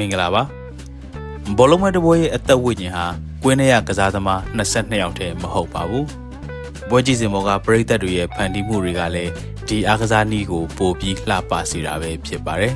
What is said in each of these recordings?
မင်္ဂလာပါဘောလုံးမဲတပွဲရဲ့အသက်ဝိညာဉ်ဟာကွင်းထဲရကစားသမား22ယောက်တည်းမဟုတ်ပါဘူးပွဲကြည့်စင်ပေါ်ကပရိသတ်တွေရဲ့ဖန်တီးမှုတွေကလည်းဒီအားကစားနည်းကိုပိုပြီးလှပစေတာပဲဖြစ်ပါတယ်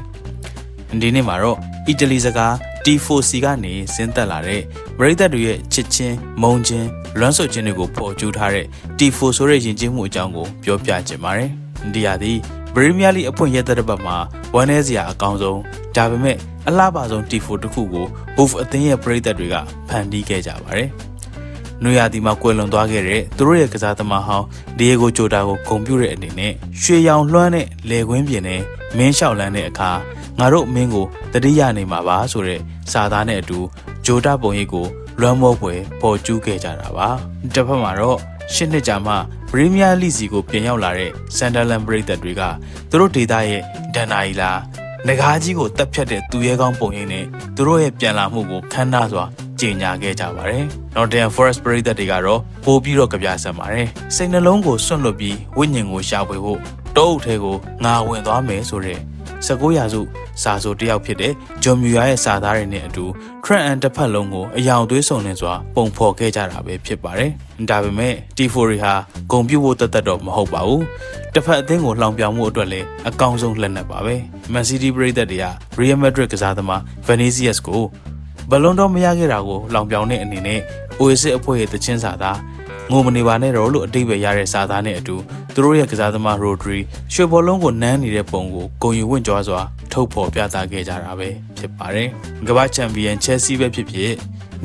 ဒီနေ့မှာတော့အီတလီစကား T4C ကနေဆင်းသက်လာတဲ့ပရိသတ်တွေရဲ့ချစ်ချင်းမုန်းချင်းလွမ်းဆွခြင်းတွေကိုပေါ်ကျူးထားတဲ့ T4 ဆိုတဲ့ယဉ်ကျေးမှုအကြောင်းကိုပြောပြချင်ပါတယ်ဒီဟာဒီ ပရီးမီးယားလိအဖွင့်ရက်သက်တစ်ပတ်မှာဝမ်းနည်းစရာအကောင်းဆုံးဒါပေမဲ့အလှပဆုံး T4 တစ်ခုကို Wolf အသင်းရဲ့ပရိသတ်တွေကဖန်တီးခဲ့ကြပါတယ်။နွေရာသီမှာကွယ်လွန်သွားခဲ့တဲ့သူတို့ရဲ့ကစားသမားဟောင်းဒီယေဂိုဂျိုတာကိုဂုဏ်ပြုတဲ့အနေနဲ့ရွှေရောင်လွှမ်းတဲ့လေကွင်းပြင်နဲ့မင်းလျှောက်လန်းတဲ့အခါငါတို့မင်းကိုတတိယနေမှာပါဆိုတဲ့စာသားနဲ့အတူဂျိုတာပုံရိပ်ကိုလွမ်းမောပွဲပေါ်ကျူးခဲ့ကြတာပါ။တစ်ဖက်မှာတော့ ရှစ်နှစ်ကြာမှပရီးမီးယားလိစီကိုပြန်ရောက်လာတဲ့ဆန်ဒါလန်ပရိသတ်တွေကသူတို့ဒေသရဲ့ဒန်နာရီလာငကားကြီးကိုတက်ဖြတ်တဲ့သူရဲကောင်းပုံရိပ်နဲ့သူတို့ရဲ့ပြန်လာမှုကိုခမ်းနားစွာကြေညာခဲ့ကြပါတယ်။ Nottingham Forest ပရိသတ်တွေကတော့ပိုပြီးတော့ကြပြဆန်ပါတယ်။စိတ်နှလုံးကိုစွန့်လွတ်ပြီးဝိညာဉ်ကိုရှာဖွေဖို့တောအုပ်ထဲကိုငါဝင်သွားမယ်ဆိုတဲ့19ရာစု စာဆိုတယောက်ဖြစ်တဲ့ဂျွန်မြူယာရဲ့စာသားတွေနဲ့အတူ Trent and တစ်ဖက်လုံးကိုအယောင်သွေးစုံနေစွာပုံဖော်ခဲ့ကြတာပဲဖြစ်ပါတယ်။ဒါပေမဲ့ T4 တွေဟာဂုံပြုတ်ဖို့တသက်တော့မဟုတ်ပါဘူး။တစ်ဖက်အသင်းကိုလှောင်ပြောင်မှုအတွက်လည်းအကောင်းဆုံးလက်နက်ပါပဲ။ Man City ပရိသတ်တွေက Real Madrid ကစားသမား Vinicius ကိုဘလုံးတော့မရခဲ့တာကိုလှောင်ပြောင်တဲ့အနေနဲ့ Oasis အဖွဲ့ရဲ့တချင်းစာသား ငိုမနေပါနဲ့တော့လို့အတိတ်ပဲရတဲ့စာသားနဲ့အတူသူတို့ရဲ့ကစားသမား Rodri ရွှေဘောလုံးကိုနမ်းနေတဲ့ပုံကိုဂုံယူဝင့်ကြွားစွာထုတ်ဖော်ပြသခဲ့ကြတာပဲဖြစ်ပါတယ်။ကမ္ဘာချန်ပီယံ Chelsea ပဲဖြစ်ဖြစ်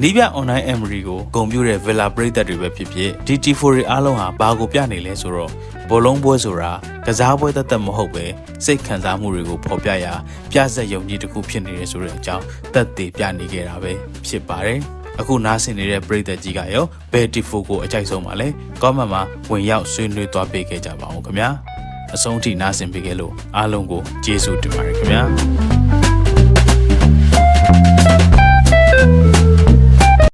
နီးပြ online Emery ကိုဂုံပြတဲ့ Villa ပရိသတ်တွေပဲဖြစ်ဖြစ် DT4 တွေအားလုံးဟာဘာကိုပြနေလဲဆိုတော့ဘောလုံးပွဲဆိုတာကစားပွဲတသက်မဟုတ်ပဲစိတ်ခံစားမှုတွေကိုဖော်ပြရာပြဆက်ယုံကြည်တစ်ခုဖြစ်နေတယ်ဆိုတဲ့အကြောင်းသက်သေပြနေခဲ့တာပဲဖြစ်ပါတယ်။ အခုနားဆင်နေတဲ့ပရိသတ်ကြီးကရောဘယ်တီဖိုကိုအကြိုက်ဆုံးပါလဲ။ comment မှာဝင်ရောက်ဆွေးနွေးသွားပေးခဲ့ကြပါဦးခင်ဗျာ။အဆုံးထိနားဆင်ပေးခဲ့လို့အားလုံးကိုကျေးဇူးတင်ပါတယ်ခင်ဗျာ။